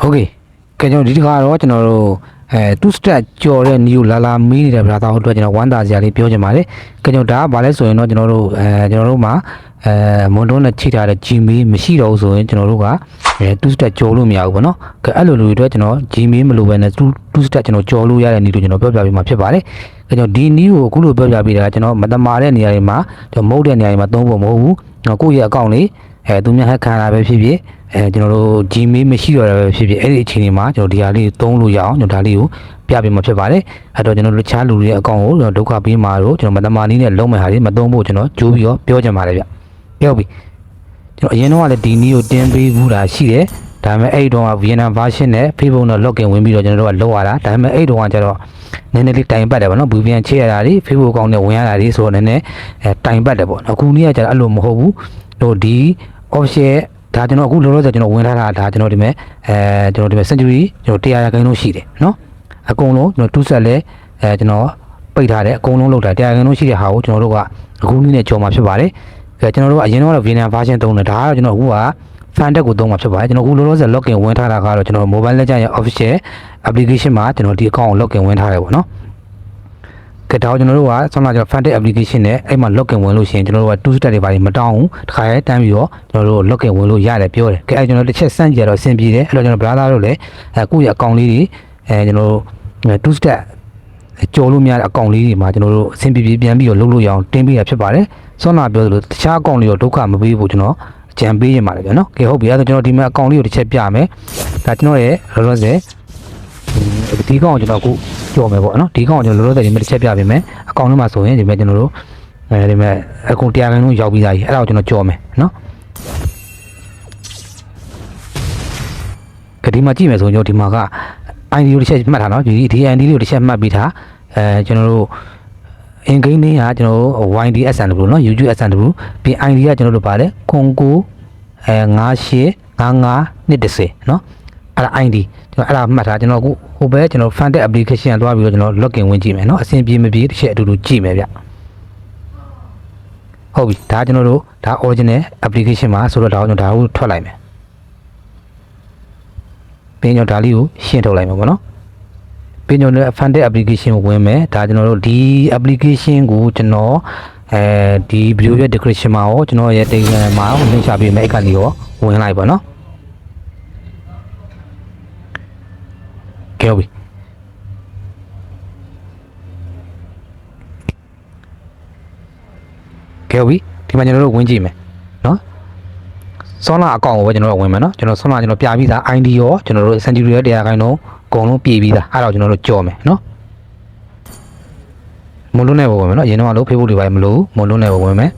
ဟုတ်ကဲ့ကဲကျွန်တော်ဒီတစ်ခါတော့ကျွန်တော်တို့အဲ2 step ကြော်တဲ့ new လာလာမီးနေတဲ့ဗလာသားဟုတ်အတွက်ကျွန်တော်ဝမ်းသာစရာလေးပြောချင်ပါတယ်ကဲကျွန်တော်ဒါကဘာလဲဆိုရင်တော့ကျွန်တော်တို့အဲကျွန်တော်တို့မှာအဲမွန်တွန်းနဲ့ချိထားတဲ့ Gmail မရှိတော့ဘူးဆိုရင်ကျွန်တော်တို့ကအဲ2 step ကြော်လို့မရဘူးပေါ့နော်ကဲအဲ့လိုလူတွေအတွက်ကျွန်တော် Gmail မလိုဘဲနဲ့2 2 step ကျွန်တော်ကြော်လို့ရတဲ့နည်းလို့ကျွန်တော်ပြောပြပေးမှာဖြစ်ပါတယ်ကဲကျွန်တော်ဒီနည်းကိုအခုလိုပြောပြပေးတာကကျွန်တော်မတမာတဲ့နေရာတွေမှာကျွန်တော်မဟုတ်တဲ့နေရာတွေမှာသုံးဖို့မဟုတ်ဘူးကျွန်တော်ကိုယ့်ရဲ့အကောင့်လေး အဲသူများဟက်ခံတာပဲဖြစ်ဖြစ်အဲကျွန်တော်တို့ Gmail မရှိတော့တာပဲဖြစ်ဖြစ်အဲ့ဒီအချိန်တွေမှာကျွန်တော်ဒီဟာလေးသုံးလို့ရအောင်ကျွန်တော်ဒါလေးကိုပြပေးမှာဖြစ်ပါတယ်အဲ့တော့ကျွန်တော်တို့တခြားလူတွေရဲ့အကောင့်ကိုကျွန်တော်ဒုက္ခပေးမှာတော့ကျွန်တော်မတမာနည်းနဲ့လုံးမဲ့ဟာတွေမသုံးဖို့ကျွန်တော်ကြိုးပြီးတော့ပြောချင်ပါတယ်ဗျပြောပြီကျွန်တော်အရင်တော့ကလည်းဒီနည်းကိုတင်ပေးဘူးတာရှိတယ်ဒါပေမဲ့အဲ့ဒီတော့က Vietnam version နဲ့ Facebook နဲ့ login ဝင်ပြီးတော့ကျွန်တော်တို့ကလောက်ရတာဒါပေမဲ့အဲ့ဒီတော့ကကျတော့နည်းနည်းလေးတိုင်ပတ်တယ်ပေါ့နော် VPN ချဲရတာတွေ Facebook အကောင့်နဲ့ဝင်ရတာတွေဆိုတော့နည်းနည်းအဲတိုင်ပတ်တယ်ပေါ့နော်အခုနေ့ကကျတော့အဲ့လိုမဟုတ်ဘူးတို့ဒီ official ဒါကျွန်တော်အခုလောလောဆယ်ကျွန်တော်ဝင်ထားတာဒါကျွန်တော်ဒီမဲ့အဲကျွန်တော်ဒီမဲ့ century ကျွန်တော်100ရာခိုင်နှုန်းရှိတယ်နော်အကုန်လုံးကျွန်တော်တူးဆက်လဲအဲကျွန်တော်ပိတ်ထားတယ်အကုန်လုံးလောက်တာ100ရာခိုင်နှုန်းရှိတဲ့ဟာကိုကျွန်တော်တို့ကအခုနေ့နဲ့ကြော်မှာဖြစ်ပါတယ်အဲကျွန်တော်တို့ကအရင်တော့ Vietnam version သုံးတယ်ဒါကတော့ကျွန်တော်အခုက fan deck ကိုသုံးမှာဖြစ်ပါတယ်ကျွန်တော်အခုလောလောဆယ် login ဝင်ထားတာကတော့ကျွန်တော် mobile legend ရဲ့ official application မှာကျွန်တော်ဒီ account ကို login ဝင်ထားတယ်ပေါ့နော် ကဲဒါကိုကျွန်တော်တို့ကဆောင်းလာကျွန်တော် fan deck application နဲ့အဲ့မှာ login ဝင်လို့ရှိရင်ကျွန်တော်တို့က two step တွေပါမတောင်းဘူးတစ်ခါရဲတန်းပြီးတော့ကျွန်တော်တို့ login ဝင်လို့ရတယ်ပြောတယ်ကဲအဲ့ကျွန်တော်တစ်ချက်စမ်းကြည့်ရတော့အဆင်ပြေတယ်အဲ့တော့ကျွန်တော် brother တို့လည်းအခုရ account လေးတွေအဲကျွန်တော်တို့ two step ကြော်လို့မရတဲ့အကောင့်လေးတွေမှာကျွန်တော်တို့အဆင်ပြေပြေပြန်ပြီးတော့လုပ်လို့ရအောင်တင်းပေးရဖြစ်ပါတယ်ဆောင်းလာပြောသလိုတခြားအကောင့်လေးတော့ဒုက္ခမပေးဘူးကျွန်တော်ကြံပေးရင်ပါတယ်ဗျာနော်ကဲဟုတ်ပြီအဲ့တော့ကျွန်တော်ဒီမှာအကောင့်လေးကိုတစ်ချက်ပြမယ်ဒါကျွန်တော်ရဲ့လောလောဆယ်ဒီကောင်ကိုကျွန်တော်အခု ကျော်မယ်ပေါ့နော်ဒီကောင်ကျွန်တော်လောလောဆယ်ဒီမဲ့တစ်ချက်ပြပေးမယ်အကောင်ထဲမှာဆိုရင်ဒီမဲ့ကျွန်တော်တို့အဲဒီမဲ့အကုန်တရားကန်လုံးရောက်ပြီးသားကြီးအဲ့ဒါကိုကျွန်တော်ကျော်မယ်နော်ကဒီမှာကြည့်မယ်ဆိုရင်ကျွန်တော်ဒီမှာက ID ကိုတစ်ချက်မှတ်ထားနော်ဒီဒီ ID လေးကိုတစ်ချက်မှတ်ပြီးထားအဲကျွန်တော်တို့ in gain လေးကကျွန်တော်တို့ YDSNW နော် UGSNW ပြီး ID ကကျွန်တော်တို့ပါတယ်ခွန်ကိုအဲ98 99 210နော် အဲ့ဒါ ID ကျွန်တော်အဲ့ဒါမှတ်ထားကျွန်တော်အခုဟိုဘက်ကျွန်တော် fan tag application ကသွားပြီးတော့ကျွန်တော် login ဝင်ကြည့်မယ်เนาะအဆင်ပြေမပြေတစ်ချက်အတူတူကြည့်မယ်ဗျဟုတ်ပြီဒါကျွန်တော်တို့ဒါ original application မှာဆိုတော့ဒါကိုကျွန်တော်ဒါကိုထွက်လိုက်မယ်ပြီးရင်ကျွန်တော်ဒါလေးကိုရှင်းထုတ်လိုက်မယ်ပေါ့နော်ပြီးကျွန်တော်လည်း fan tag application ကိုဝင်မယ်ဒါကျွန်တော်တို့ဒီ application ကိုကျွန်တော်အဲဒီ video ရဲ့ description မှာရောကျွန်တော်ရဲ့ Telegram မှာရော link ချပေးမယ်အဲ့ကနေရောဝင်လိုက်ပါနော် ကဲဟုတ်ပြီကဲဟုတ်ပြီဒီမှာကျွန်တော်တို့ဝင်ကြည့်မယ်နော်ဆောနာအကောင့်ကိုပဲကျွန်တော်တို့ဝင်မယ်နော်ကျွန်တော်ဆောနာကျွန်တော်ပြပြီးသား ID ရောကျွန်တော်တို့ Century ရဲ့တရားခိုင်တော့အကုန်လုံးပြည်ပြီးသားအဲ့ဒါကိုကျွန်တော်တို့ကြော်မယ်နော်မလွန်းနဲ့ပဲဝင်မယ်နော်အရင်တော့လို့ Facebook တွေပါမလို့မလွန်းနဲ့ပဲဝင်မယ်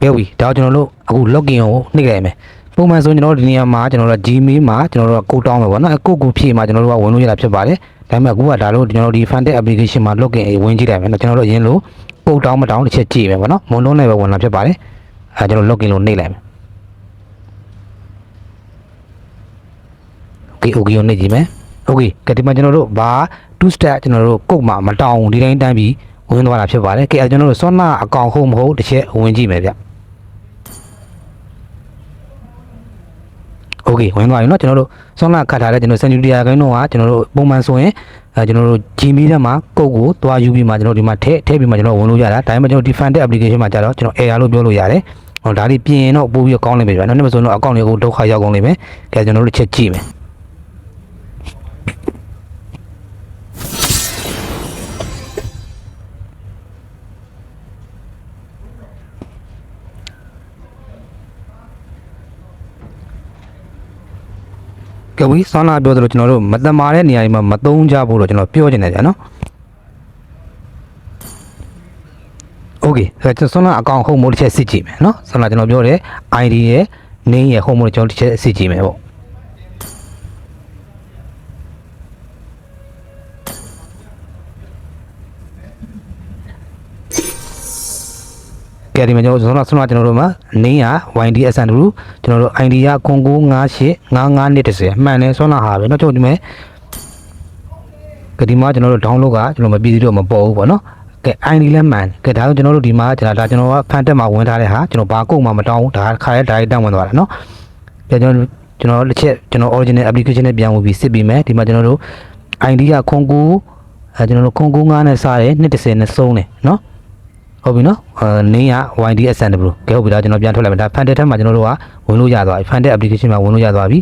ပြောပြီဒါကိုကျွန်တော်တို့အခု login ကိုနှိပ်လိုက်မယ်ပုံမှန်ဆိုရင်ကျွန်တော်တို့ဒီနေရာမှာကျွန်တော်တို့ Gmail မှာကျွန်တော်တို့ကကိုတောင်းမယ်ပေါ့နော်အကိုကိုဖြည့်မှာကျွန်တော်တို့ကဝင်လို့ရတာဖြစ်ပါတယ်ဒါပေမဲ့အခုကဒါလို့ကျွန်တော်တို့ဒီ fan tag application မှာ login ဝင်ကြည့်လိုက်မယ်နော်ကျွန်တော်တို့အရင်လို့ ကိုတောင်းမတောင်းတစ်ချက်ကြည့်မယ်ပေါ့နော်မွန်လုံးနဲ့ပဲဝင်လာဖြစ်ပါတယ်အဲကျွန်တော် login လို့နှိပ်လိုက်မယ် okay okay ကိုနှိပ်ကြည့်မယ် okay ကဲဒီမှာကျွန်တော်တို့ဘာ two step ကျွန်တော်တို့ကုတ်မှာမတောင်းဘူးဒီတိုင်းတန်းပြီးဝင်သွားတာဖြစ်ပါတယ်ကဲအဲကျွန်တော်တို့ Sona အကောင့်ဟုတ်မဟုတ်တစ်ချက်ဝင်ကြည့်မယ်ဗျ โอเคဝင်သွားပြီเนาะကျွန်တော်တို့ဆောင်းလာခတ်ထားတဲ့ကျွန်တော် century ရာခိုင်နှုန်းကကျွန်တော်တို့ပုံမှန်ဆိုရင် အဲကျွန်တော်တို့ Gmail ထဲမှာကုတ်ကိုသွားယူပြီးမှကျွန်တော်ဒီမှာထည့်ထည့်ပြီးမှကျွန်တော်ဝင်လို့ရတာဒါပေမဲ့ကျွန်တော်ဒီ fan တဲ့ application မှာကျတော့ကျွန်တော် error လို့ပြောလို့ရတယ်ဟောဒါလေးပြင်ရင်တော့ပို့ပြီးတော့ကောင်းလိမ့်မယ်ဗျာနောက်နေ့မဆိုတော့အကောင့်လေးကိုဒုက္ခရောက်ကုန်လိမ့်မယ်ကဲကျွန်တော်တို့ချက်ကြည့်မယ် ကဲဝီဆောင်းလာပြောသလိုကျွန်တော်တို့မတမာတဲ့နေရာတွေမှာမသုံးကြဖို့တော့ကျွန်တော်ပြောချင်တယ်ဗျာနော် โอเคဆိုတော့ဆွမ်းနာအကောင့်ဟုတ်မို့တစ်ချက်စစ်ကြည့်မယ်เนาะဆွမ်းနာကျွန်တော်ပြောတယ် ID ရဲ့ နင်းရဲ့ home ကိုကျွန်တော်တစ်ချက်စစ်ကြည့်မယ်ပေါ့ ကဲဒီမှာကျွန်တော်ဆုံးတော့ဆုံးတော့ကျွန်တော်တို့မှာနင်းရ YD SNW ကျွန်တော်တို့ ID ရ0958 55နှစ်30မှန်တယ်ဆုံးတော့ဟာပဲเนาะကျွန်တော်ဒီမဲ့ကဒီမှာကျွန်တော်တို့ download ကကျွန်တော်မပြည်သေးတော့မပေါ်ဘူးပေါ့နော်ကဲ ID လည်းမှန်ကဲဒါဆိုကျွန်တော်တို့ဒီမှာဒါဒါကျွန်တော်ကဖန်တက်မှာဝင်ထားတဲ့ဟာကျွန်တော်ဘာကုတ်မှမတောင်းဘူးဒါခါရဲ direct တောင်းဝင်သွားတာเนาะကဲကျွန်တော်ကျွန်တော်တစ်ချက်ကျွန်တော် original application နဲ့ပြန်ဝင်ပြီးစစ်ပြီးမယ်ဒီမှာကျွန်တော်တို့ ID ကခွန်ကူအဲကျွန်တော်တို့ခွန်ကူ9နဲ့စားတယ်230နဲ့စုံးတယ်เนาะ ဟုတ်ပြီနော်အဲနင်းက YD SNW ကဲဟုတ်ပြီဒါကျွန်တော်ပြန်ထွက်လိုက်မယ်ဒါဖန်တက်ထက်မှာကျွန်တော်တို့ကဝင်လို့ရသွားပြီဖန်တက် application မှာဝင်လို့ရသွားပြီ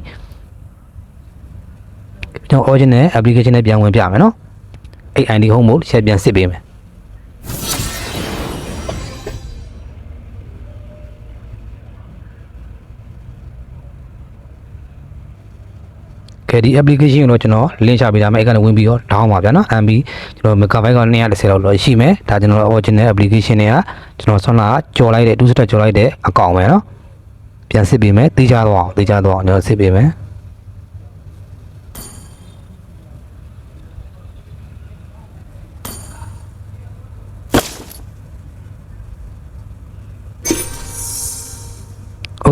ကျွန်တော် original application နဲ့ပြန်ဝင်ပြမယ်နော်အဲ့ ID home ကိုတစ်ချက်ပြန်စစ်ပေးမယ် ကဲဒီ application ကိုတော့ကျွန်တော် link ချပေးထားမယ်အဲ့ကနေဝင်ပြီးတော့ down ပါဗျာနော် MB ကျွန်တော် megabyte က230လောက်တော့ရှိမယ်ဒါကျွန်တော် original application တွေကကျွန်တော်ဆွမ်းလာကြော်လိုက်တဲ့2 step ကြော်လိုက်တဲ့အကောင့်ပဲနော်ပြန်စစ်ပေးမယ်သိကြတော့အောင်သိကြတော့အောင်ကျွန်တော်စစ်ပေးမယ်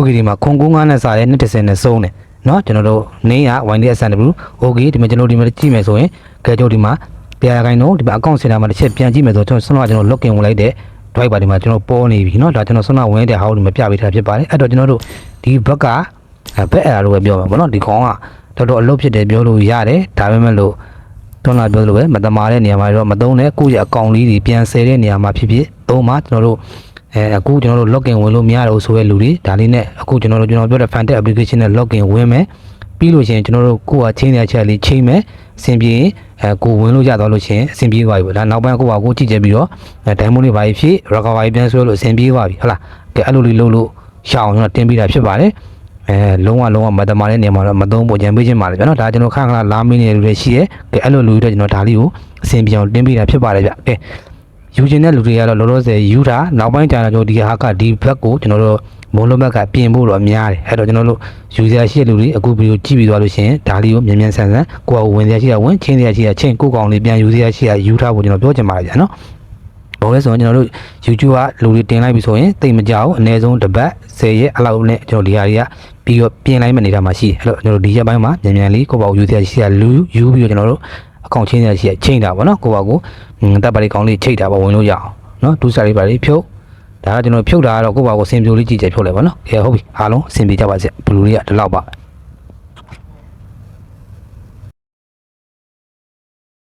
โอเคဒီမှာခွန်ကုန်း9နဲ့စားတဲ့230နဲ့စုံးတယ်เนาะကျွန်တော်တို့နင်းရ YDSNW โอเคဒီမှာကျွန်တော်ဒီမှာကြည့်မယ်ဆိုရင်ကဲကျွန်တော်ဒီမှာပြရခိုင်တော့ဒီမှာအကောင့်စင်တာမှာတစ်ချက်ပြန်ကြည့်မယ်ဆိုကျွန်တော်ဆွမ်းလာကျွန်တော် login ဝင်လိုက်တဲ့ driver ဒီမှာကျွန်တော်ပေါ်နေပြီเนาะဒါကျွန်တော်ဆွမ်းလာဝင်တဲ့ဟာကိုဒီမှာပြပေးထားဖြစ်ပါတယ်အဲ့တော့ကျွန်တော်တို့ဒီဘက်ကဘက်အရာလို့ပဲပြောမှာပေါ့เนาะဒီခေါင်းကတော်တော်အလုပ်ဖြစ်တယ်ပြောလို့ရတယ်ဒါပေမဲ့လို့တွန်းလာပြောလို့ပဲမတမာတဲ့နေရာမှာတော့မသုံးနဲ့ကိုယ့်ရဲ့အကောင့်လေးတွေပြန်ဆယ်တဲ့နေရာမှာဖြစ်ဖြစ်သုံးမှာကျွန်တော်တို့ အဲအခုကျွန်တော်တို့ login ဝင်လို့မရတော့ဆိုရဲလူတွေဒါလေးနဲ့အခုကျွန်တော်တို့ကျွန်တော်ပြောတဲ့ Fantech application နဲ့ login ဝင်မယ်ပြီးလို့ရှိရင်ကျွန်တော်တို့ကိုယ့်ဟာချင်းတဲ့ချက်လေးချိန်မယ်အဆင်ပြေရင်အဲကိုဝင်လို့ရတော့လို့ရှိရင်အဆင်ပြေသွားပြီပေါ့ဒါနောက်ပိုင်းကိုယ့်ဟာကိုကြည့်ကြပြီးတော့အဲ diamond လေးပါဖြစ် recovery ပြန်ဆွဲလို့အဆင်ပြေသွားပြီဟုတ်လားကဲအဲ့လိုလေးလုပ်လို့ရအောင်ကျွန်တော်တင်ပေးတာဖြစ်ပါတယ်အဲလုံးဝလုံးဝမတမာတဲ့နေရာမှာတော့မသုံးဖို့ကြံပေးခြင်းပါလေဗျာနော်ဒါကျွန်တော်ခါခါလာမင်းနေလူတွေရှိရဲကဲအဲ့လိုလူတွေကျွန်တော်ဒါလေးကိုအဆင်ပြေအောင်တင်ပေးတာဖြစ်ပါတယ်ဗျကဲ ယူခြင်းတဲ့လူတွေကတော့လောလောဆယ်ယူတာနောက်ပိုင်းကျတော့ကျွန်တော်ဒီဟာကဒီဘက်ကိုကျွန်တော်တို့မုံလုံးဘက်ကပြင်ဖို့တော့များတယ်အဲ့တော့ကျွန်တော်တို့ယူဆရာရှိတဲ့လူတွေအခုဗီဒီယိုကြည့်ပြီးသွားလို့ရှိရင်ဒါလေးကိုမြန်မြန်ဆန်ဆန်ကိုယ့်အဝင်စရာရှိတာဝင်ချင်းစရာရှိတာချင်းကိုယ့်ကောင်လေးပြန်ယူစရာရှိတာယူထားဖို့ကျွန်တော်ပြောချင်ပါတယ်ဗျာနော်ဘာလို့လဲဆိုတော့ကျွန်တော်တို့ YouTube ကလူတွေတင်လိုက်ပြီဆိုရင်တိတ်မကြဘူးအနည်းဆုံးတစ်ပတ်10ရက်အလောက်နဲ့ကျွန်တော်ဒီဟာတွေကပြီးတော့ပြင်လိုက်မနေတာမှာရှိတယ်အဲ့တော့ကျွန်တော်ဒီရက်ပိုင်းမှာမြန်မြန်လေးကိုယ့်ဘာကိုယူစရာရှိတာလူယူပြီးတော့ကျွန်တော်တို့ အကောင့်ချင်းစရာရှိတာချိန်တာပေါ့နော်ကိုယ့်ဘာကိုတပ်ပါလေးကောင်းလေးချိန်တာပေါ့ဝင်လို့ရအောင်နော်ဒူးစာလေးပါလေးဖြုတ်ဒါကကျွန်တော်ဖြုတ်တာကတော့ကိုယ့်ဘာကိုစင်ပြိုလေးကြည့်ကြဖြုတ်လိုက်ပါနော်ကဲဟုတ်ပြီအားလုံးအဆင်ပြေကြပါစေဘလူးလေးကဒီလောက်ပါ